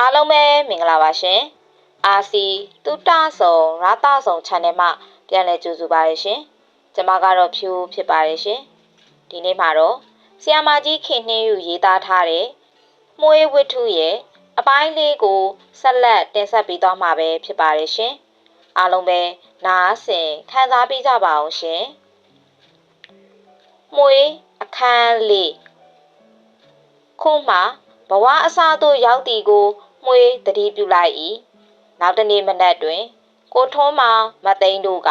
အားလုံးပဲမင်္ဂလာပါရှင်။ RC တုတ္တဆုံရာသဆုံ channel မှာပြန်လည်ကြိုဆိုပါရရှင်။ကျွန်မကတော့ဖြူဖြစ်ပါတယ်ရှင်။ဒီနေ့မှာတော့ဆီယာမာကြီးခင်နှင်းယူရေးသားထားတဲ့မှုေးဝတ္ထုရဲ့အပိုင်းလေးကိုဆက်လက်တင်ဆက်ပေးသွားမှာပဲဖြစ်ပါတယ်ရှင်။အားလုံးပဲနားဆင်ခံစားပေးကြပါအောင်ရှင်။မှုေးအခန်းလေးခုမှဘဝအစားသို့ရောက်သည်ကို မှွေတတိပြုလိုက်၏နောက်တနေ့မနက်တွင် ကိုထုံးမောင်မသိန်းတို့က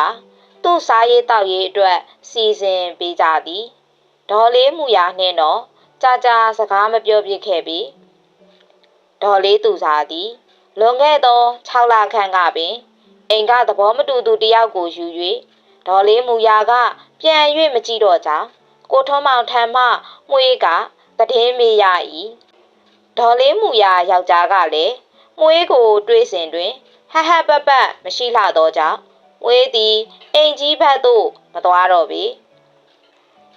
သူ့စားရေးတောက်ရေးအတွက်စီစဉ်ပေးကြသည်ဒေါ်လေးမူရာနှင့်တော့ကြာကြာစကားမပြောပြခဲ့ပြီဒေါ်လေးသူစားသည်လွန်ခဲ့သော6လခန့်ကပင်အိမ်ကသဘောမတူသူတယောက်ကိုယူ၍ဒေါ်လေးမူရာက ပြန်၍မကြည့်တော့ကြောင်းကိုထုံးမောင်ထံမှမှွေးကတည်င်းမေးရ၏ ဒေါ်လေးမူရာယောက်ျားကလည်းမွေးကိုတွေးစဉ်တွင်ဟဟပပမရှိလှသောကြောင့်မွေးသည်အိမ်ကြီးဘက်သို့မသွားတော့ပေ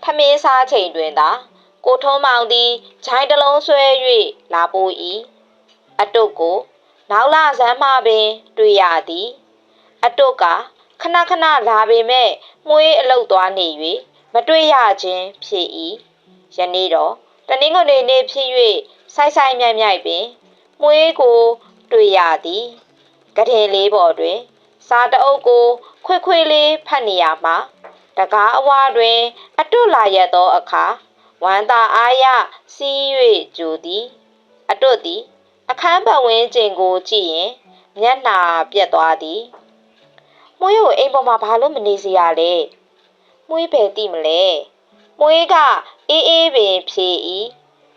ထမင်းစားချိန်တွင်သာကိုထုံးမောင်သည်ဂျိုင်းတလုံးဆွဲ၍လာပို့၏အတုတ်ကိုနောက်လာစမ်းမှပင် တွေ့ရသည်အတုတ်ကခဏခဏလာပေမဲ့မွေးအလုတ်သွားနေ၍မတွေ့ရခြင်းဖြစ်၏ယနေ့တော့တနင်္ဂနွေနေ့ဖြစ်၍ ဆိုင်ဆိုင်မြိုက်မြိုက်ပင်မွေးကိုတွေ့ရသည်ကတဲ့လေးပေါ်တွင် စာတအုပ်ကို ခွေခွေလေးဖတ်နေရမှာတကားအဝါတွင် အတွလာရသောအခါဝမ်းသာအားရစီး၍ကြိုသည်အတွသည် အခန်းပတ်ဝန်းကျင်ကိုကြည့်ရင်မျက်နှာပြက်သွားသည်မွေးကိုအိမ်ပေါ်မှာဘာလို့မနေစီရလဲမွေးပဲတိမလဲမွေးကအေးအေးပင်ဖြေ၏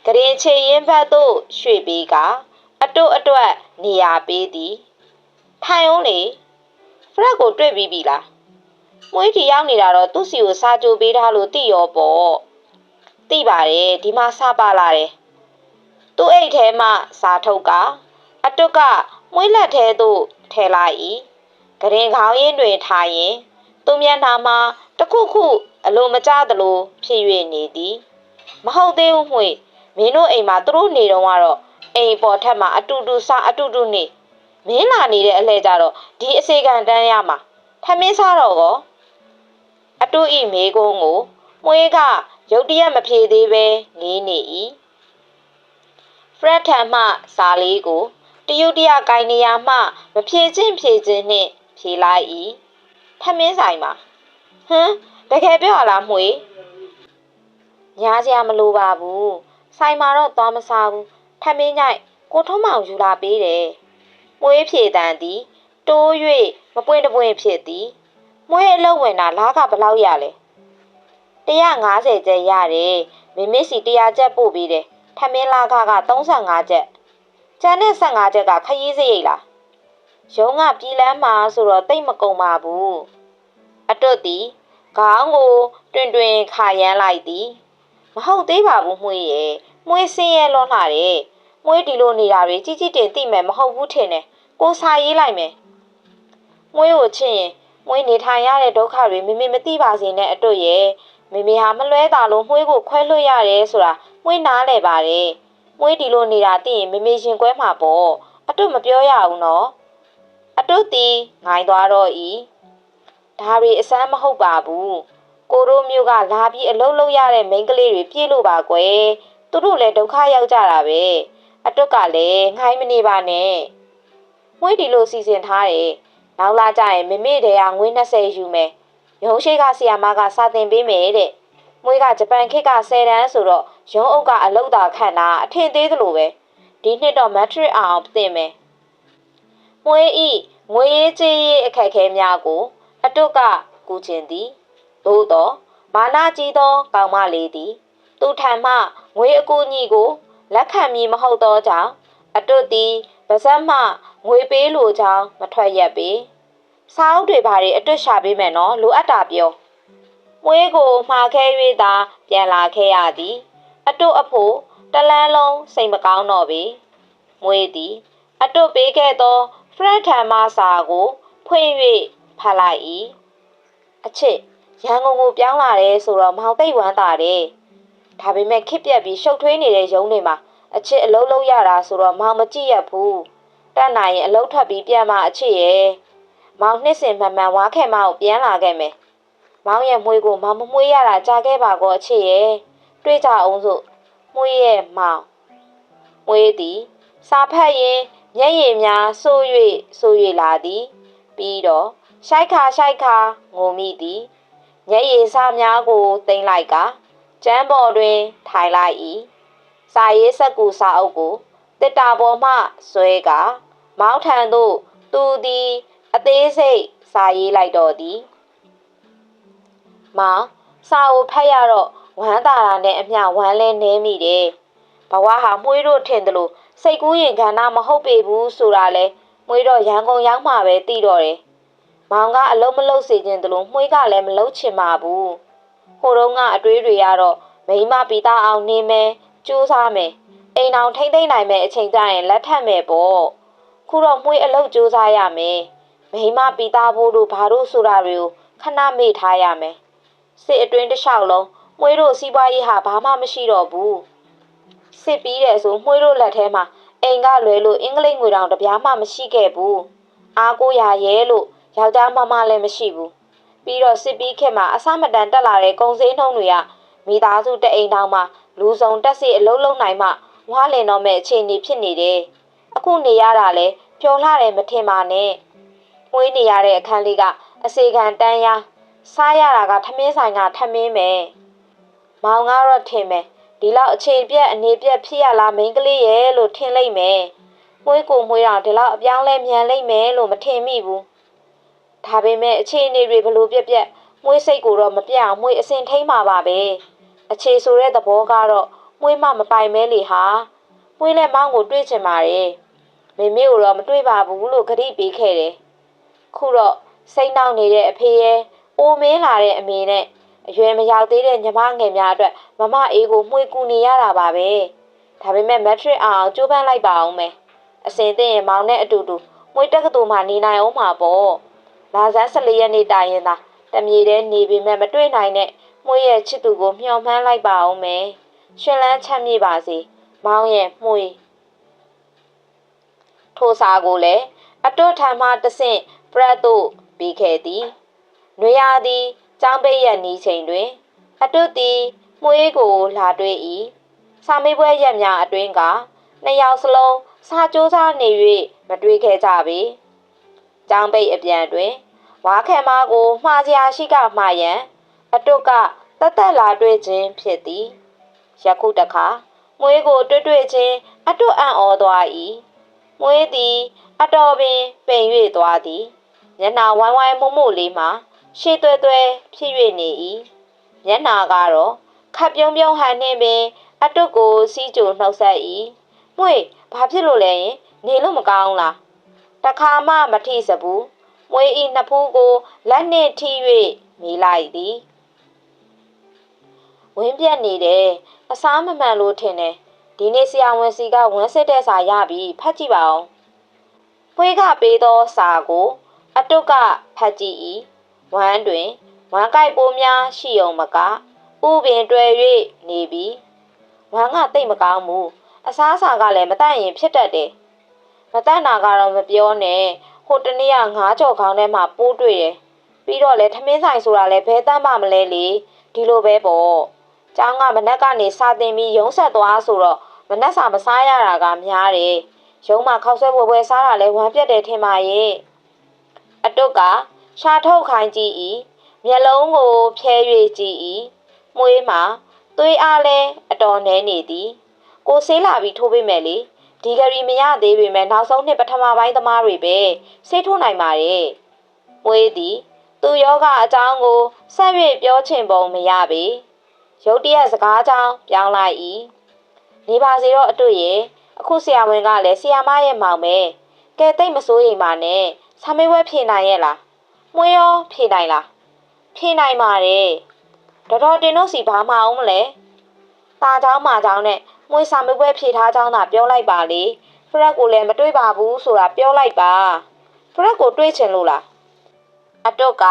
ကရင်ချေရင်ဘတ်သို့ရွှေ့ပေးက အတုတ်အတွက်နေရာပေးသည်ထိုင်အောင်လေဖရက်ကိုတွေ့ပြီးပြီလားမွေးတီရောက်နေတာတော့သူ့စီကိုစာကြိုပေးထားလို့သိရောပေါ့သိပါတယ်ဒီမှာစာပါလာတယ်သူ့အိတ်ထဲမှစာထုတ်ကအတုတ်ကမွေးလက်ထဲသို့ထည့်လိုက်၏ကရင်ခေါင်းရင်းတွင်ထားရင်သူမျက်နှာမှာတခုခုအလိုမကျသလိုဖြစ်၍နေသည်မဟုတ်သေးဘူးမှွေ မင်းတို့အိမ်မှာသူတို့နေတော့ကတော့အိမ်ပေါ်ထက်မှာအတူတူစားအတူတူနေမင်းလာနေတဲ့အလှဲကြတော့ဒီအစေခံတန်းရမှာထမင်းစားတော့ကောအတူဤမေကုန်းကိုမွေးကရုတ်တရက်မဖြေသေးပဲနေနေ၏ဖရက်ထံမှစားလေးကိုတယုတ်တရကိုင်းနေရမှမဖြေချင်းဖြေချင်းနှင့်ဖြေလိုက်၏ထမင်းဆိုင်မှာဟမ်တကယ်ပြောရလားမှွေညားစရာမလိုပါဘူး ဆိုင်မှာတော့သွားမစားဘူးထမင်းညိုက်ကိုထုံးမောင်ယူလာပေးတယ်မွေးဖြေတန်သည်တိုး၍မပွင့်တပွင့်ဖြစ်သည်မွေးအလုပ်ဝင်တာလားကဘလောက်ရလဲ150ကျပ်ရတယ်မမစ်စီ100ကျပ်ပို့ပေးတယ်ထမင်းလာခက35ကျပ်ကျန်တဲ့15ကျပ်ကခရီးစရိတ်လားရုံးကပြည်လန်းမှာဆိုတော့တိတ်မကုန်ပါဘူးအတွတ်သည်ခေါင်းကိုတွင်တွင်ခါရမ်းလိုက်သည် မဟုတ်သေးပါဘူးမှွေရဲ့မွေးစင်းရဲလွန်လာတယ်မွေးဒီလိုနေတာတွေကြီးကြီးတင်သိမယ်မဟုတ်ဘူးထင်တယ်ကိုစာရေးလိုက်မယ်မွေးကိုချစ်ရင်မွေးနေထိုင်ရတဲ့ဒုက္ခတွေမမေမသိပါစေနဲ့အတွရဲ့မေမေဟာမလွဲတာလို့မွေးကိုခွဲလွှတ်ရတယ်ဆိုတာမွေးနားလဲပါတယ်မွေးဒီလိုနေတာသိရင်မေမေရှင်ကွဲမှာပေါ့အတွမပြောရဘူးနော်အတွတီငိုင်းသွားတော့ဤဒါတွေအစမ်းမဟုတ်ပါဘူး ကိုတို့မျိုးကလာပြီးအလုံးလုံးရတဲ့မိန်းကလေးတွေပြေးလို့ပါကွယ်သူတို့လည်းဒုက္ခရောက်ကြတာပဲအတွက်ကလည်းငိုင်းမနေပါနဲ့မွေးဒီလိုစီစဉ်ထားတယ်နောက်လာကြရင်မမေတဲ့ကငွေ20ယူမယ်ရုံးရှိကဆီယာမကစာတင်ပေးမယ်တဲ့မွေးကဂျပန်ခေတ်က10တန်းဆိုတော့ရုံးအုပ်ကအလုတ်တာခန့်တာအထင်သေးသလိုပဲဒီနှစ်တော့မက်ထရစ်အောင်တင်မယ်မွေးဤငွေရေးကြေးရေးအခက်ခဲများကို အတုကကူချင်သည် သို့တော့မာနကြီးသောကောင်မလေးသည်သူထံမှငွေအကူအညီကိုလက်ခံမည်မဟုတ်သောကြောင့်အတွတ်သည်ပါဇက်မှငွေပေးလိုကြောင်းမထွက်ရက်ပေစာအုပ်တွေဘာတွေအတွတ်ရှာပေးမယ်နော်လိုအပ်တာပြောမွေးကိုမှားခဲ၍သာပြန်လာခဲ့ရသည်အတွတ်အဖို့တလန်းလုံးစိတ်မကောင်းတော့ပေမွေးသည်အတွတ်ပေးခဲ့သောဖရက်ထံမှစာကို ဖွင့်၍ဖတ်လိုက်၏အချစ် ရန်ကုန်ကိုပြောင်းလာတယ်ဆိုတော့မောင်သိပ်ဝမ်းသာတယ်ဒါပေမဲ့ခစ်ပြက်ပြီးရှုပ်ထွေးနေတဲ့ရုံးတွေမှာအချစ်အလုံးလုံးရတာဆိုတော့မောင်မကြည့်ရဘူးတတ်နိုင်ရင်အလုံးထွက်ပြီးပြန်มาအချစ်ရဲ့မောင်နှစ်စင်မှန်မှန်ဝါခဲမောင်ပြန်လာခဲ့မယ်မောင်ရဲ့မွေးကိုမောင်မမွေးရတာကြားခဲ့ပါကောအချစ်ရဲ့တွေးကြအောင်စို့မွေးရဲ့မောင်မွေးသည်စာဖတ်ရင်မျက်ရည်များဆိုး၍ဆိုး၍လာသည် ပြီးတော့ရှိုက်ခါရှိုက်ခါငိုမိသည် မျက်ရည်စာများကိုတင်လိုက်ကကျမ်းပေါ်တွင် ထိုင်လိုက်၏စာရေးစက်ကူစာအုပ်ကိုတစ်တာပေါ်မှဆွဲကမောင်းထံသို့သူသည်အသေးစိတ်စာရေးလိုက်တော်သည်မောင်စာကိုဖတ်ရတော့ဝမ်းသာတာနဲ့အမျှဝမ်းလဲနေမိတယ်ဘဝဟာမွှေးတို့ထင်တယ်လို့စိတ်ကူးရင်ခန္ဓာမဟုတ်ပေဘူးဆိုတာလဲမွှေးတော့ရန်ကုန်ရောက်မှပဲသိတော့တယ် မောင်ကအလုံးမလုံးစေခြင်းတလို့မွှေးကလည်းမလုံးချင်ပါဘူးဟိုတုန်းကအတွေးတွေကတော့မိမပီတာအောင်နေမယ်ကြိုးစားမယ်အိမ်အောင်ထိမ့်သိမ့်နိုင်မယ်အချိန်ကျရင်လက်ထပ်မယ်ပေါ့ခုတော့မွှေးအလုပ်ကြိုးစားရမယ်မိမပီတာဖို့တို့ဘာတို့ဆိုတာတွေကိုခဏမေ့ထားရမယ်စစ်အတွင်းတစ်လျှောက်လုံးမွှေးတို့စီးပွားရေးဟာဘာမှမရှိတော့ဘူးစစ်ပြီးတယ်ဆိုမွှေးတို့လက်ထဲမှာအိမ်ကလွယ်လို့အင်္ဂလိပ်ငွေတောင်တပြားမှမရှိခဲ့ဘူးအားကိုရရဲလို့ ယောက်ျားမမလည်းမရှိဘူးပြီးတော့စစ်ပြီးခေတ်မှာအစမတန်တက်လာတဲ့ကုံစင်းနှုံတွေကမိသားစုတအိမ်တောင်မှလူစုံတက်စီအလုံးလုံးနိုင်မှဝါလင်တော့မဲ့အခြေအနေဖြစ်နေတယ်အခုနေရတာလဲပျော်လှတယ်မထင်ပါနဲ့မွေးနေရတဲ့အခန်းလေးကအစေခံတန်းရစားရတာကထမင်းဆိုင်ကထမင်းပဲမောင်ကတော့ထင်မယ်ဒီလောက်အခြေပြက်အနေပြက်ဖြစ်ရလားမိန်းကလေးရဲ့လို့ထင်လိုက်မယ်။မွေးကိုမွေးတော့ဒီလောက်အပြောင်းလဲမြန်လိုက်မယ်လို့မထင်မိဘူး။ ဒါပေမဲ့အခြေအနေတွေဘလို့ပြက်ပြက်မွေးစိတ်ကိုတော့မပြအောင်မွေးအစင်ထိမ့်မှာပါပဲ။အခြေဆိုတဲ့သဘောကတော့မွေးမမပိုင်မဲလေဟာ။မွေးလည်းမောင်းကိုတွေးချင်ပါတယ်။မေမေကိုတော့မတွေးပါဘူးလို့ခရီးပေးခဲ့တယ်။ခုတော့စိတ်နှောက်နေတဲ့အဖေရဲ့အိုမင်းလာတဲ့အမေနဲ့အရွယ်မရောက်သေးတဲ့ညီမငယ်များအတွက်မမအေးကိုမှွေကူနေရတာပါပဲဒါပေမဲ့မက်ထရစ်အောင်ကြိုးပမ်းလိုက်ပါအောင်မယ်အစင်သိရင်မောင်နဲ့အတူတူမှွေတက်ကတူမှနေနိုင်အောင်မှာပေါ့ လာဇန်14ရက်နေ့တိုင်ရင်သာတမြေတဲ့နေပေမဲ့မတွေ့နိုင်တဲ့မှွေရဲ့ချစ်သူကိုမျှော်မှန်းလိုက်ပါအောင်မယ်ရှင်လန်းချမ်းမြေပါစေမောင်ရဲ့မှွေထိုစာကိုလည်းအတွတ်ထံမှတဆင့်ပရက်တို့ပြီးခဲ့သည်နွေရာသည်ကျောင်းပိတ်ရက်နီးချိန်တွင် အတုသည်မွေးကိုလာတွေ့၏စာမေးပွဲရက်များအတွင်းကနှစ်ယောက်စလုံးစာကြိုးစားနေ၍မတွေ့ခဲ့ကြပေ ကျောင်းပိတ်အပြန်တွင်ဝါခံမကိုမှားစရာရှိကမှားရန်အတုကတသက်လာတွေ့ခြင်းဖြစ်သည်ယခုတခါမွေးကိုတွေ့တွေ့ခြင်းအတုအံ့ဩသွား၏မွေးသည် အတော်ပင်ပိန်၍သွားသည်မျက်နှာဝိုင်းဝိုင်းမှုမှုလေးမှာရှေ့သွဲသွဲဖြစ်၍နေ၏မျက်နာကတော့ခပ်ပြုံးပြုံးဟန်နှင့်ပင်အတုတ်ကိုစီးကြိုနှုတ်ဆက်၏မွေဘာဖြစ်လို့လဲရင်နေလို့မကောင်းလား တခါမှမထိစဘူးမွေဤနှစ်ဖူးကိုလက်နှင့်ထိ၍မိလိုက်သည်ဝင်းပြက်နေတယ်အစားမမှန်လို့ထင်တယ်ဒီနေ့ဆရာဝန်စီကဝန်းစစ်တဲ့စာရပြီဖတ်ကြည့်ပါဦးဖွေးကပေးသောစာကို အတုတ်ကဖတ်ကြည့်၏ဝမ်းတွင်ဝမ်းကိုက်ပိုးများရှိုံမကဥပင်တွယ်၍နေပြီးဝမ်းကတိတ်မကောင်းဘူးအစားအစာကလည်းမတန့်ရင်ဖြစ်တတ်တယ် မတန့်တာကတော့မပြောနဲ့ဟိုတနေ့ကငါးကြော်ခေါင်းထဲမှာပိုးတွေ့တယ်ပြီးတော့လေထမင်းဆိုင်ဆိုတာလည်းဘဲတမ်းမှမလဲလေဒီလိုပဲပေါ့ကျောင်းကမနက်ကနေစာသင်ပြီးရုံးဆက်သွားဆိုတော့မနက်စာမစားရတာကများတယ်ရုံးမှာခောက်ဆွဲပွဲပွဲစားတာလဲဝမ်းပြက်တယ်ထင်ပါရဲ့အတုတ်ကရှာထုတ်ခိုင်းကြည့်၏မျက်လုံးကိုဖြဲ၍ကြည့်၏မွေးမှာသွေးအားလဲအတော်နှဲနေသည်ကိုဆေးလာပြီးထိုးပေးမယ်လေ ဒီဂရီမရသေးပေမဲ့နောက်ဆုံးနှစ်ပထမပိုင်းသမားတွေပဲဆေးထိုးနိုင်ပါတယ်မွေးသည်သူယောဂအကြောင်းကိုဆက်၍ပြောချင်ပုံမရပေရုတ်တရက်စကားကြောင်းပြောင်းလိုက်၏နေပါစေတော့အတွေ့ရဲ့အခုဆရာဝန်ကလည်းဆရာမရဲ့မောင်ပဲကဲတိတ်မစိုးရိမ်ပါနဲ့ဆာမေးဝဲဖြေနိုင်ရဲ့လားမွေးရောဖြေနိုင်လားဖြေနိုင်ပါတယ်ဒေါက်တာတင်တို့စီဘာမှအောင်မလဲပါเจ้าမှာเจ้าနဲ့ မွေစာမပွဲဖြေထားကြောင်းသာပြောလိုက်ပါလေဖရက်ကိုလည်းမတွေးပါဘူးဆိုတာပြောလိုက်ပါဖရက်ကိုတွေးချင်လို့လားအတော့က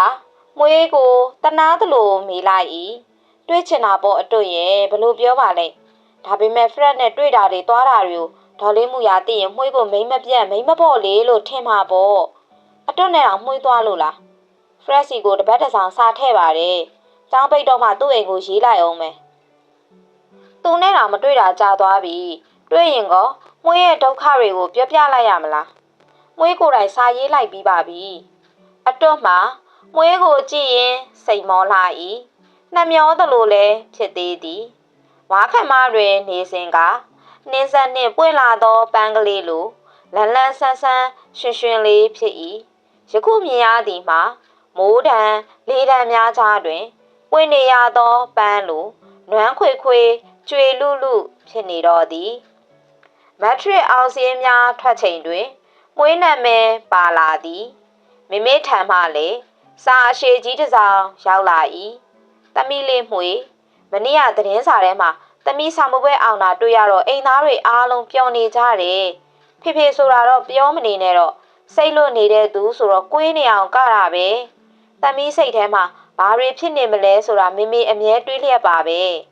မွေကိုတနာသလိုမေးလိုက်ဤတွေးချင်တာပေါ့အတော့ရဲ့ဘလို့ပြောပါလဲဒါပေမဲ့ဖရက်နဲ့တွေ့တာတွေသွားတာတွေကိုဒေါ်လေးမူရာသိရင်မွှေးကိုမိမ့်မပြတ်မိမ့်မပေါ့လေလို့ထင်မှာပေါ့အတွတ်နဲ့အောင်မွှေးသွားလို့လား fresh ကိုတပတ်တစောင်စားထည့်ပါတယ်ចောင်းပိတ်တော့မှသူ့အိမ်ကိုရေးလိုက်အောင်မယ် သူနဲ့တော့မတွေ့တာကြာသွားပြီ။တွေ့ရင်ကောမွေးရဲ့ဒုက္ခတွေကိုပြောပြလိုက်ရမလား။မွေးကိုယ်တိုင်စာရေးလိုက်ပြီးပါပြီ။အတွတ်မှာမွေးကိုကြည့်ရင်စိတ်မောလာ၏။နှမျောသလိုလဲဖြစ်သေးသည်။ဝါခမတွင်နေစဉ်ကနှင်းဆက်နှင့်ပွင့်လာသောပန်းကလေးလိုလန်လန်ဆန်းဆန်းရွှင်ရွှင်လေးဖြစ်၏။ယခုမြင်ရသည်မှာမိုးတံလေးတံများကြားတွင်ပွင့်နေရသောပန်းလိုနွမ်းခွေခွေ ကျွေလူလူဖြစ်နေတော့သည်မက်ထရစ်အောင်စင်းများထွက်ချိန်တွင်မွေးနံမဲပါလာသည်မိမိထံမှလည်းစာအရှိကြီးတစ်စောင်ရောက်လာ၏တမီလေးမှွေမနေ့ကသတင်းစာထဲမှာတမီစာမပွဲအောင်တာတွေ့ရတော့အိမ်သားတွေအားလုံးပျော်နေကြတယ်ဖေဖေဆိုတာတော့ပြောမနေနဲ့တော့စိတ်လွတ်နေတဲ့သူဆိုတော့ကွေးနေအောင်ကတာပဲ။တမီးစိတ်ထဲမှာဘာတွေဖြစ်နေမလဲဆိုတာမိမိအမြဲတွေးလျက်ပါပဲ။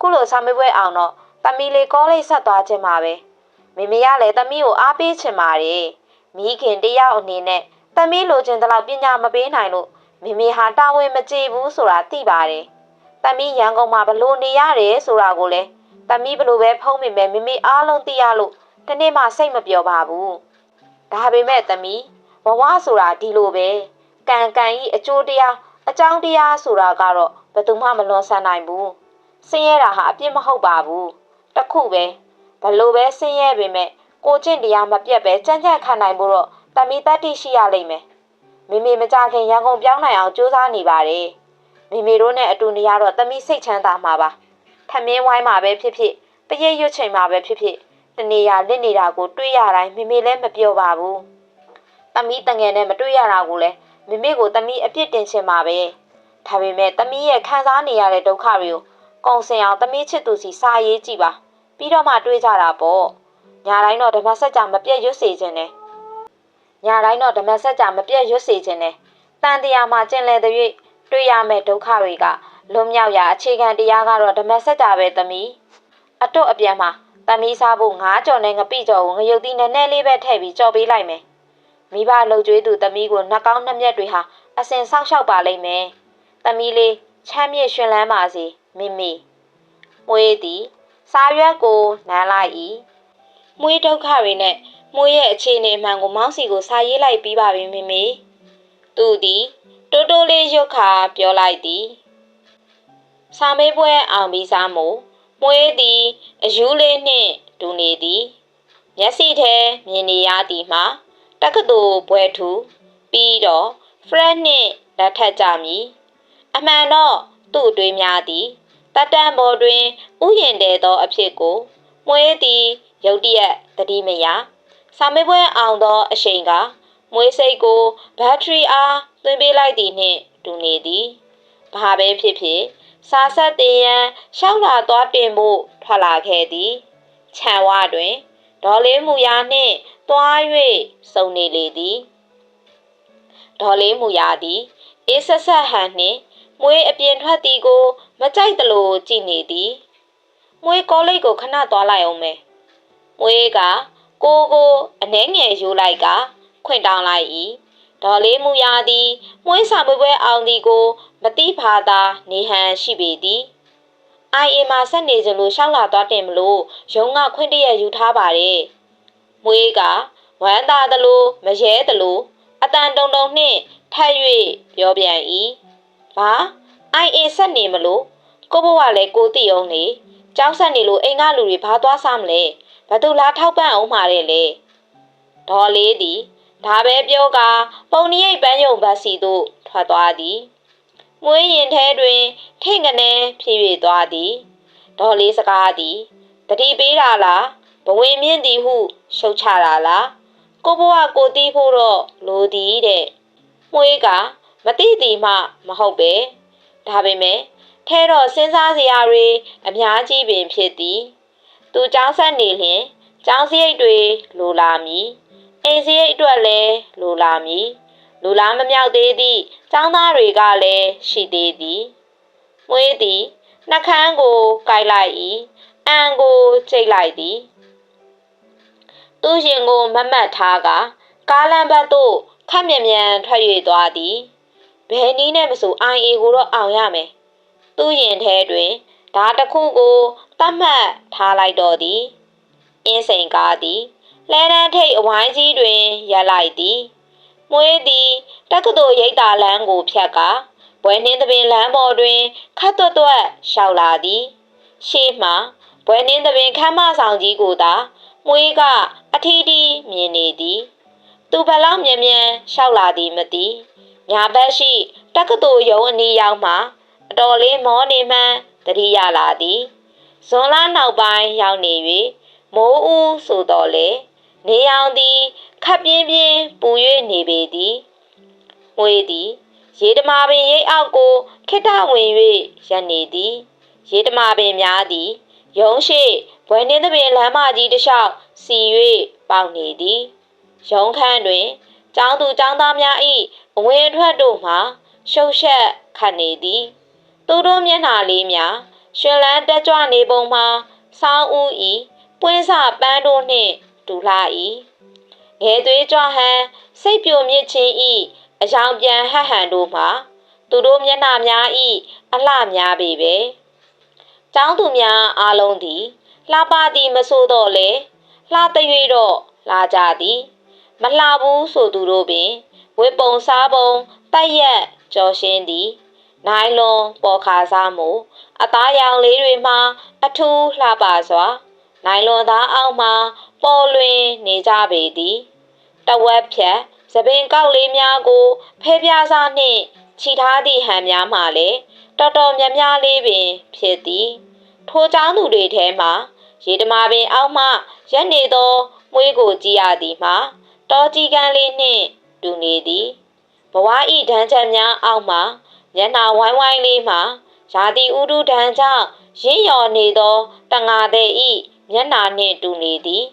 ခုလိုဆာမေးပွဲအောင်တော့တမီးလေးကောလိပ်ဆက်သွားခြင်းပါပဲ။မိမိကလည်းတမီးကိုအားပေးချင်ပါတယ်။မိခင်တယောက်အနေနဲ့တမီးလိုချင်တဲ့လောက်ပညာမပေးနိုင်လို့မိမိဟာတာဝန်မကျေဘူးဆိုတာသိပါတယ်။တမီးရန်ကုန်မှာဘလို့နေရတယ်ဆိုတာကိုလည်းတမီးဘလို့ပဲဖုံးမိမယ်မိမိအားလုံးသိရလို့တနေ့မှစိတ်မပျော်ပါဘူး။ဒါပေမဲ့တမီးဘဝဆိုတာဒီလိုပဲကံကံဤအကျိုးတရားအကြောင်းတရားဆိုတာကတော့ဘယ်သူမှမလွန်ဆန်နိုင်ဘူး ဆင်းရဲတာဟာအပြစ်မဟုတ်ပါဘူးတခုပဲဘလို့ပဲဆင်းရဲပေမဲ့ကိုကျင့်တရားမပြတ်ပဲကြမ်းကြမ်းခံနိုင်ဖို့တော့တမီတတ္တိရှိရလိမ့်မယ်မိမိမကြခင်ရန်ကုန်ပြောင်းနိုင်အောင်ကြိုးစားနေပါတယ်မိမိတို့နဲ့အတူနေရတော့တမီစိတ်ချမ်းသာမှာပါထမင်းဝိုင်းမှာပဲဖြစ်ဖြစ်ပရိတ်ရွတ်ချိန်မှာပဲဖြစ်ဖြစ်တနေရာလစ်နေတာကိုတွေးရတိုင်းမိမိလည်းမပြောပါဘူးတမီတငယ်နဲ့မတွေ့ရတာကိုလည်းမိမိကိုတမီအပြစ်တင်ချင်ပါပဲဒါပေမဲ့တမီရဲ့ခံစားနေရတဲ့ဒုက္ခတွေကို ကုံစင်အောင်တမီချစ်သူစီစာရေးကြည့်ပါပြီးတော့မှတွေးကြတာပေါ့ညာတိုင်းတော့ဓမ္မစကြာမပြတ်ရွတ်စေခြင်းနဲ့ညာတိုင်းတော့ဓမ္မစကြာမပြတ်ရွတ်စေခြင်းနဲ့တန်တရားမှာကျင်လည်တဲ့၍တွေ့ရမယ့်ဒုက္ခတွေကလွန်မြောက်ရာအခြေခံတရားကတော့ဓမ္မစကြာပဲတမီအတုအပြန်မှာတမီစားဖို့ငါးကြော်နဲ့ငပိကြော်ကိုငရုတ်သီးနဲ့နဲ့လေးပဲထည့်ပြီးကြော်ပေးလိုက်မယ်မိဘလှုပ်ကြွေးသူသမီးကိုနှကောင်းနှမျက်တွေဟာအစင်ဆောက်ရှောက်ပါလိမ့်မယ်။သမီးလေးချမ်းမြေ့ရှင်လန်းပါစေ မိမိ။မွေးသည်စားရွက်ကိုနမ်းလိုက်၏။မွေးဒုက္ခတွေနဲ့မွေးရဲ့အခြေအနေအမှန်ကိုမောင်းစီကိုစာရေးလိုက်ပြီးပါပြီမိမိ။သူသည်တိုးတိုးလေးရုတ်ခါပြောလိုက်သည်။စာမေးပွဲအောင်ပြီးစားမို့မွေးသည်အယူးလေးနှင့်ဒူနေသည်။မျက်စိထဲမြင်နေရသည်မှာတက္ကသိုလ်ဘွဲထူပြီးတော့ Fred နှင့်လက်ထပ်ကြမည်အမှန်တော့သူ့အတွေးများသည် တတန်ပေါ်တွင်ဥယျင်တဲသောအဖြစ်ကိုမွေးသည်ရုတ်တရက်တတိမယစာမေးပွဲအောင်သောအရှိန်ကမွေးစိတ်ကိုဘက်ထရီအားသွင်းပေးလိုက်သည်နှင့်တူနေသည်ဘာပဲဖြစ်ဖြစ်စာဆက်တင်ရန်ရှောက်လာသွားတင်ဖို့ထွက်လာခဲ့သည်ခြံဝတွင်ဒေါ်လေးမူရာနှင့်သွား၍စုံနေလေသည်ဒေါ်လေးမူရာသည်အေးဆက်ဆက်ဟန်နှင့် မွေးအပြင်ထွက်သည်ကို မကြိုက်သလိုကြည့်နေသည်မွေးကောလိပ်ကိုခဏသွားလိုက်အောင်မယ်မွေးကကိုကိုအနှဲငယ်ယူလိုက်က ခွင့်တောင်းလိုက်၏ဒေါ်လေးမူရာသည်မွေးစာပွဲပွဲအောင်သည်ကို မတိဖာသာနေဟန်ရှိပေသည်အိုင်အီမှာဆက်နေကြလို့ရှောက်လာသွားတင်မလို့ရုံးကခွင့်တရယူထားပါတယ်မွေးကဝမ်းသာသလိုမရဲသလိုအတန်တုံတုံနှင့်ထပ်၍ပြောပြန်၏ ဘာအိုင်အေဆက်နေမလို့ကိုဘဝလည်းကိုတိအောင်လေကြောက်ဆက်နေလို့အိမ်ကလူတွေဘာသွားစားမလဲဘသူလားထောက်ပံ့အောင်မှာတဲ့လေဒေါ်လေးသည်ဒါပဲပြောကပုံနိရိပ်ပန်းယုံဘတ်စီသို့ထွက်သွားသည်မွေးရင်ထဲတွင်ထိတ်ကနေဖြည့်၍သွားသည်ဒေါ်လေးစကားသည်တတိပေးတာလားဘဝင်မြင့်သည်ဟုရှုတ်ချတာလားကိုဘဝကိုတီးဖို့တော့လိုသည်တဲ့မွေးက မတိသည်မှမဟုတ်ပဲဒါပေမဲ့ထဲတော့စဉ်းစားစရာတွေအများကြီးပင်ဖြစ်သည် သူကြောင်းဆက်နေလျင်ကျောင်းစရိတ်တွေလိုလာမည်အိမ်စရိတ်အတွက်လည်းလိုလာမည်လူလားမမြောက်သေးသည့်ကျောင်းသားတွေကလည်းရှိသေးသည်မွေးသည်နှကန်းကိုကိုက်လိုက်၏အန်ကိုကျိတ်လိုက်သည်သူရင်ကိုမမတ်ထားကကားလမ်းဘက်သို့ခက်မြန်မြန်ထွက်၍သွားသည် ဘယ်နည်းနဲ့မဆို IA ကိုတော့အောင်ရမယ်သူရင်ထဲတွင်ဓာတစ်ခုကိုတတ်မှတ်ထားလိုက်တော့သည်အင်းစိန်ကားသည်လဲတန်းထိပ်အဝိုင်းကြီးတွင်ရပ်လိုက်သည်မွေးသည်တက္ကသိုလ်ရိပ်သာလမ်းကိုဖြတ်ကာဘွယ်နှင်းသပင်လမ်းပေါ်တွင်ခတ်သွက်သွက်ရှောက်လာသည်ရှေ့မှဘွယ်နှင်းသပင်ခမ်းမဆောင်ကြီးကိုသာမွေးကအထီးတီးမြင်နေသည်သူဘလောက်မြန်မြန်ရှောက်လာသည်မသိ ညာဘက်ရှိတက္ကသိုလ်ရုံးအနီးရောက်မှအတော်လေးမောနေမှန်းတတိယလာသည်ဇွန်လနောက်ပိုင်းရောက်နေ၍မိုးဦးဆိုတော်လေနေအောင်သည်ခပ်ပြင်းပြင်းပူ၍နေပေသည်ငွေသည် ရေတမာပင်ရိပ်အောက်ကိုခိတဝင်၍ရပ်နေသည် ရေတမာပင်များသည်ရုံးရှိဘွယ်နှင်းသပင်လမ်းမကြီးတစ်လျှောက်စီ၍ပေါက်နေသည်ရုံးခန်းတွင် ကျောင်းသူကျောင်းသားများ၏အဝင်အထွက်တို့မှရှုပ်ရှက်ခတ်နေသည်သူတို့မျက်နှာလေးများရှင်လန်းတက်ကြွနေပုံမှာဆောင်းဦးဤပွင့်စပန်းတို့နှင့်တူလာ၏ငယ်သွေးကြွဟန်စိတ်ပြိုမြင့်ခြင်းဤအယောင်ပြန်ဟတ်ဟန်တို့မှာသူတို့မျက်နှာများဤအလှများပေပဲကျောင်းသူများအားလုံးသည်လှပသည်မဆိုတော့လေလှတရွေတော့လာကြသည် မလှဘူးဆိုသူတို့ပင်ဝေပုံစားပုံတိုက်ရက်ကြော်ရှင်းသည်နိုင်လွန်ပေါ်ခါစားမှုအသားရောင်လေးတွေမှာအထူးလှပစွာနိုင်လွန်သားအောက်မှာပေါ်လွင်နေကြပေသည်တဝက်ဖြတ်သပင်ကောက်လေးများကိုဖဲပြားစားနှင့်ခြိထားသည့်ဟန်များမှလည်းတော်တော်များများလေးပင်ဖြစ်သည်ထိုเจ้าသူတွေထဲမှရေတမာပင်အောက်မှရက်နေသောမွေးကိုကြည်ရသည်မှာ တောကြီးကန်းလေးနှင့်တူနေသည်ဘဝဤဒဏ်ချက်များအောက်မှမျက်နှာဝိုင်းဝိုင်းလေးမှာရာသီဥတုဒဏ်ကြောင့်ရင့်ရော်နေသောတငါတဲ့ဤမျက်နှာနှင့်တူနေသည်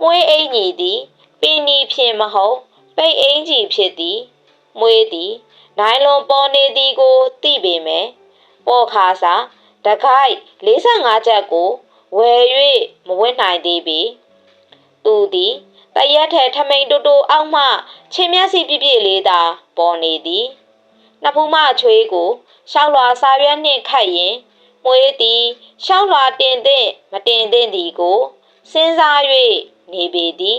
မွေးအိမ်ကြီးသည်ပင်နီဖြင့်မဟုတ်ပိတ်အိမ်ကြီးဖြစ်သည်မွေးသည်နိုင်လွန်ပေါ်နေသည်ကိုသိပေမယ်ပေါ်ခါစာတခိုက်45ချက်ကိုဝယ်၍မဝင့်နိုင်သေးပေသူသည် တရက်ထဲထမိန်တူတူအောက်မှချင်းမျက်စိပြည့်ပြည့်လေးသာပေါ်နေသည်နှစ်ဖူးမချွေးကိုရှောက်လွာစာရွက်နှင့်ခတ်ရင်မွေးသည်ရှောက်လွာတင်သင့်မတင်သင့်သည်ကိုစဉ်းစား၍နေပေသည်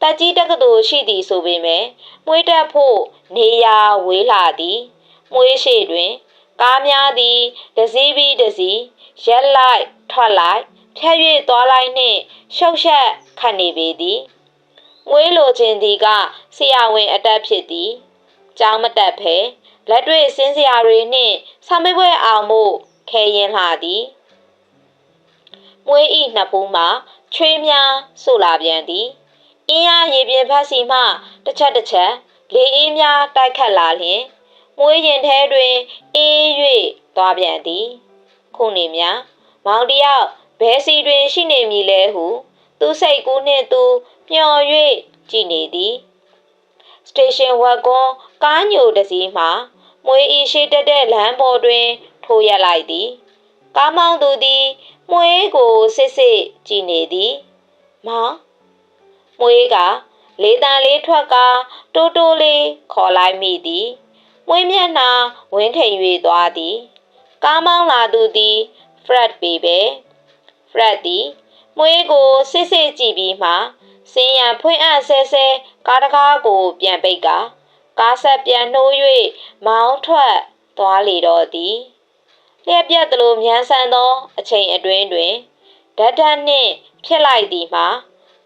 တက်ကြီးတက္ကသိုလ်ရှိသည်ဆိုပေမဲ့မွေးတက်ဖို့နေရာဝေးလာသည်မွေးရှိတွင် ကားများသည်တစည်းပြီးတစည်းရက်လိုက်ထွက်လိုက်ဖြတ်၍သွားလိုက်နှင့်ရှုပ်ရှက်ခတ်နေပေသည် ငွေလိုခြင်းသည်ကဆရာဝန်အတက်ဖြစ်သည်ကြောင်းမတက်ဖဲလက်တွေ့စင်းစရာတွေနှင့်ဆာမေးပွဲအောင်မှုခဲရင်လာသည်မွေးဤနှစ်ပူးမှာချွေးများဆိုလာပြန်သည်အင်းအားရေပြင်ဖက်စီမှတစ်ချက်တစ်ချက်လေအေးများတိုက်ခတ်လာလျင်မွေးရင်ထဲတွင်အေး၍သွားပြန်သည် ခုနေများမောင်တယောက်ဘဲစီတွင်ရှိနေမည်လဲဟု သူစိတ်ကူးနှင့်သူ မျော်၍ကြည်နေသည်စတေရှင်ဝက်ကွန်ကားညိုတစည်းမှာမွေဤရှိတက်တဲ့လမ်းပေါ်တွင် ထိုးရလိုက်သည်ကားမောင်းသူသည်မွေးကိုစစ်စစ်ကြည်နေသည်မောင်မွေးကလေတန်လေးထွက်ကတိုးတိုးလေးခေါ်လိုက်မိသည်မွေးမျက်နှာဝင်းထိန်၍သွားသည်ကားမောင်းလာသူသည် Fred ပေပဲဖရက်သည်မွေးကိုစစ်စစ်ကြည့်ပြီးမှ စင်ရန်ဖွင့်အပ်ဆဲဆဲကားတကားကိုပြန်ပိတ်ကာကားဆက်ပြန်နှိုး၍မောင်းထွက်သွားလေတော့သည်လျက်ပြက်သလိုမြန်ဆန်သော အချိန်အတွင်းတွင်ဓာတ်ဓာတ်နှင့်ဖြစ်လိုက်သည်မှာ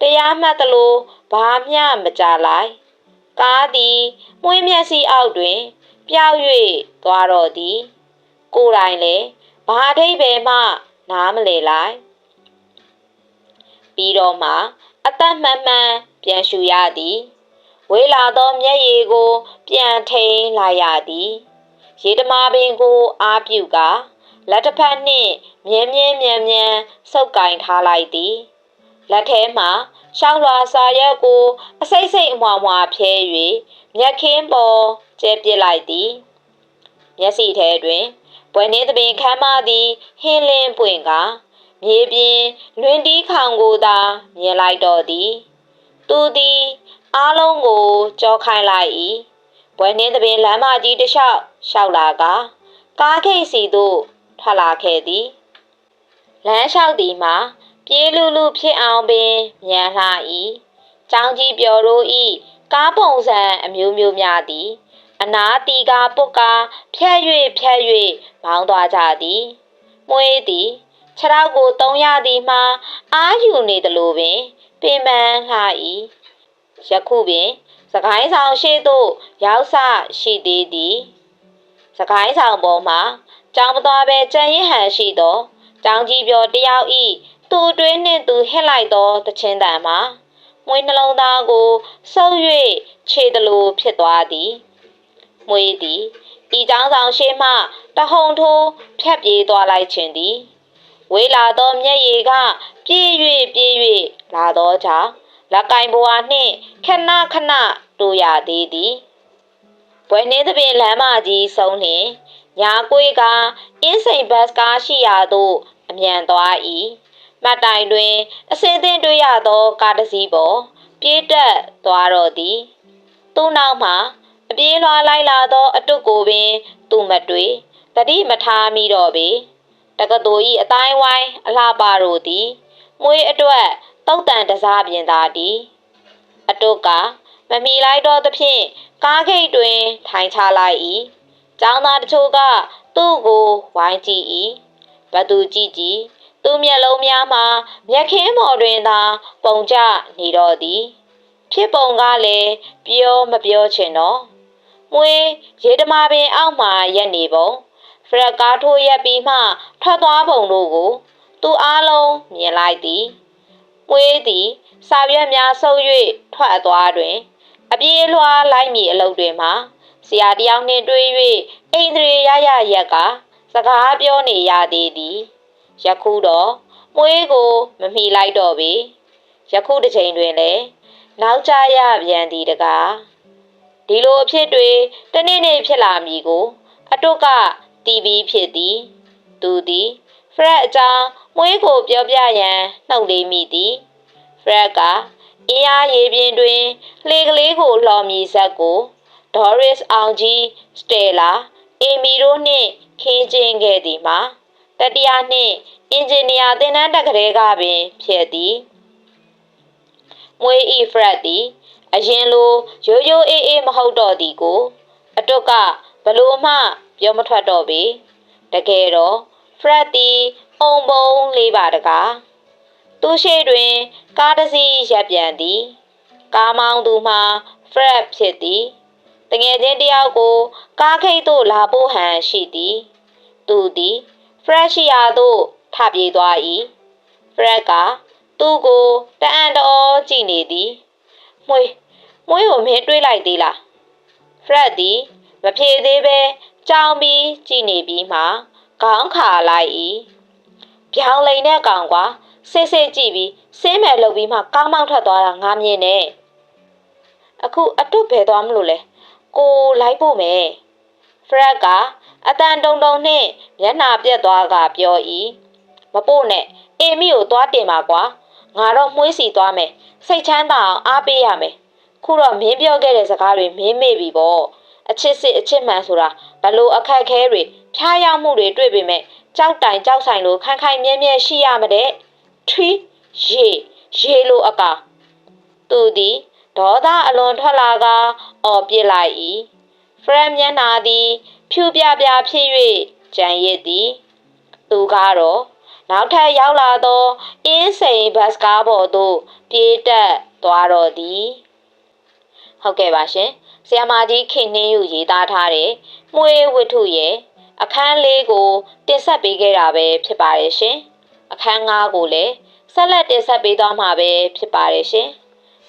တရားမှတ်သလိုဘာမျှမကြလိုက်ကားသည်မွေးမျက်စိအောက်တွင်ပျောက်၍သွားတော့သည်ကိုယ်တိုင်လည်းဘာအထိပ္ပယ်မှ နားမလည်လိုက်ပြီးတော့မှ အသက်မှန်မှန်ပြန်ရှူရသည်ဝေးလာသောမျက်ရည်ကို ပြန်ထိန်လာရသည်ရေတမာပင်ကိုအားပြုကာလက်တစ်ဖက်နှင့်မြဲမြဲမြန်မြန်ဆုပ်ကင်ထားလိုက်သည်လက်ထဲမှရှောင်းလွာစာရက်ကိုအစိမ့်စိမ့်အမွားမွာဖျဲ၍မျက်ခင်းပေါ်ကျဲပစ်လိုက်သည်မျက်စိထဲတွင်ဘွယ်နှင်းသပင်ခမ်းမသည်ဟင်းလင်းပွင့်ကာ မြေပြင်လွင်တီးခေါင်ကိုသာမြင်လိုက်တော့သည်သူသည်အားလုံးကိုကြောခိုင်းလိုက်၏ဘွယ်နှင်းသပင်လမ်းမကြီးတစ်လျှောက်လျှောက်လာကကားခိတ်စီသို့ထွက်လာခဲ့သည်လမ်းလျှောက်သည်မှာပြေးလူလူဖြစ်အောင်ပင်မြန်လှ၏ចောင်းကြီးပြော်တို့ဤကားပုံစံအမျိုးမျိုးများသည်အနာတီကာပုတ်ကာဖြတ်၍ဖြတ်၍မောင်းသွားကြသည်မွေးသည် ခြေထောက်ကိုတုံးရသည်မှာအာယူနေသလိုပင် ပင်ပန်းလာ၏ယခုပင်စကိုင်းဆောင်ရှိသို့ရောက်ဆရှိသေးသည်စကိုင်းဆောင်ပေါ်မှာကြောင်မသွားပဲကြံရင်ဟန်ရှိသောကြောင်ကြီးပြောတယောက်ဤသူတွင်းနှင့်သူဟစ်လိုက်သောတခြင်းတံမှာမွေနှလုံးသားကိုဆုပ်၍ခြေတလိုဖြစ်သွားသည်မွေသည်ဤကြောင်ဆောင်ရှိမှတဟုန်ထိုးဖြတ်ပြေးသွားလိုက်ခြင်းသည် ဝေးလာသောမျက်ရည်ကပြေး၍ပြေး၍လာသောကြောင့်လက်ကင်ဘွားနှင့်ခဏခဏတို့ရသေးသည်ဘွယ်နှင်းသဖြင့်လမ်းမကြီးဆုံးလျင်ညာကွေးကအင်းစိန်ဘတ်ကားရှိရာသို့အမြန်သွား၏မှတ်တိုင်တွင် အစင်းသင်းတွေ့ရသောကားတစ်စီးပေါ်ပြေးတက်သွားတော့သည်သူ့နောက်မှာအပြေးလွှားလိုက်လာသောအတုကိုပင် သူမတွေ့တတိမထားမိတော့ပေ တကတူဤအတိုင်းဝိုင်းအလှပါတို့သည်မွေးအတွက်တုတ်တန်တစားပြင်သာသည်အတုကမမီလိုက်တော့သဖြင့်ကားဂိတ်တွင် ထိုင်ချလိုက်၏ကျောင်းသားတချို့ကသူ့ကိုဝိုင်းကြည့်၏ဘသူကြည့်ကြည့်သူမျက်လုံးများမှာမျက်ခင်းပေါ်တွင်သာ ပုံကျနေတော့သည်ဖြစ်ပုံကလည်းပြောမပြောချင်တော့မွေးရေတမာပင်အောက်မှာရက်နေပုံ ဖရက်ကားထိုးရက်ပြီးမှထွက်သွားပုံတို့ကို သူအားလုံးမြင်လိုက်သည်မွေးသည်စာရွက်များဆုပ်၍ထွက်သွားတွင် အပြေးလွှားလိုက်မည်အလုပ်တွေမှာဆရာတယောက်နှင့်တွေ့၍အိန္ဒြေရရရက်ကစကားပြောနေရသေးသည်ယခုတော့မွေးကိုမမိလိုက်တော့ပေယခုတစ်ချိန်တွင်လည်းနောက်ကြရပြန်သည်တကားဒီလိုအဖြစ်တွေတနေ့နေ့ဖြစ်လာမည်ကို အတုက တီဗီဖြစ်သည်သူသည်ဖရက်အကြောင်းမွေးကိုပြောပြရန်နှုတ်လေးမိသည်ဖရက်ကအင်းအားရေပြင်တွင်လှေကလေးကိုလှော်မြည်ဆက်ကိုဒေါ်ရစ်အောင်ကြီးစတေလာအီမီတို့နှင့်ခင်းကျင်းခဲ့သည်မှာတတိယနှင့်အင်ဂျင်နီယာသင်တန်းတက်ကလေးကပင်ဖြစ်သည်မွေးဤဖရက်သည်အရင်လိုရိုးရိုးအေးအေးမဟုတ်တော့သည်ကို အတုကဘလို့မှ ပြောမထွက်တော့ပေတကယ်တော့ဖရက်သည်အုံပုံးလေးပါတကားသူရှိတွင် ကားတစ်စီးရပ်ပြန်သည်ကားမောင်းသူမှာဖရက်ဖြစ်သည်တငယ်ချင်းတယောက်ကို ကားခိတ်သို့လာဖို့ဟန်ရှိသည်သူသည်ဖရက်ရှိယာသို့ထပြေးသွား၏ဖရက်ကသူ့ကိုတအံ့တော်ကြည့်နေသည်မွေးမွေးကိုမင်းတွေးလိုက်သေးလားဖရက်သည်မဖြေသေးပဲ ကြောင်ပြီးကြည့်နေပြီးမှခေါင်းခါလိုက်၏ပြောင်းလိန်တဲ့ကောင်ကွာစစ်စစ်ကြည့်ပြီးစင်းမယ်လုပ်ပြီးမှကားမောင်းထွက်သွားတာငါမြင်နေအခုအတုဘယ်သွားမလို့လဲကိုလိုက်ဖို့မယ်ဖရက်ကအတန်တုံတုံနှင့်မျက်နှာပြက်သွားကပြော၏မပို့နဲ့အေမီကိုသွားတင်ပါကွာငါတော့မှုေးစီသွားမယ်စိတ်ချမ်းသာအောင်အားပေးရမယ်ခုတော့မင်းပြောခဲ့တဲ့စကားတွေမင်းမေ့ပြီပေါ့ အချစ်စစ်အချစ်မှန်ဆိုတာဘလို့အခက်ခဲတွေဖျားရောက်မှုတွေတွေ့ပေမဲ့ကြောက်တိုင်ကြောက်ဆိုင်လို့ခိုင်ခိုင်မြဲမြဲရှိရမတဲ့ထီရေရေလိုအကာသူသည်ဒေါသအလွန်ထွက်လာကအော်ပြစ်လိုက်၏ဖရန်မျက်နာသည် ဖြူပြပြဖြစ်၍ကြံရစ်သည်သူကတော့နောက်ထပ်ရောက်လာသောအင်းစိန်ဘတ်ကားပေါ်သို့ပြေးတက်သွားတော့သည်ဟုတ်ကဲ့ပါရှင် ဆီယမာကြီးခင်နှင်းယူရေးသားထားတဲ့မှုေးဝတ္ထုရဲ့အခန်းလေးကိုတင်ဆက်ပေးခဲ့တာပဲဖြစ်ပါတယ်ရှင်အခန်း၅ကိုလည်းဆက်လက်တင်ဆက်ပေးသွားမှာပဲဖြစ်ပါတယ်ရှင်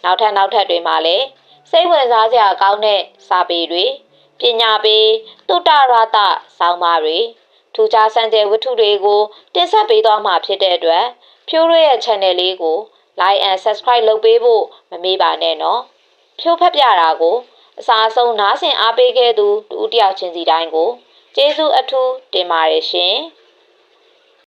နောက်ထပ်နောက်ထပ်တွေမှာလည်းစိတ်ဝင်စားစရာကောင်းတဲ့စာပေတွေပညာပေးတုတ္တရတဆောင်းပါးတွေထူးခြားဆန်းတဲ့ဝတ္ထုတွေကိုတင်ဆက်ပေးသွားမှာဖြစ်တဲ့အတွက်ဖြိုးရရဲ့ channel လေးကို like and subscribe လုပ်ပေးဖို့မမေ့ပါနဲ့နော်ဖြိုးဖက်ပြတာကို အစားဆုံးနားဆင်အားပေးခဲ့သူတူတယောက်ချင်းစီတိုင်းကိုကျေးဇူးအထူးတင်ပါတယ်ရှင်။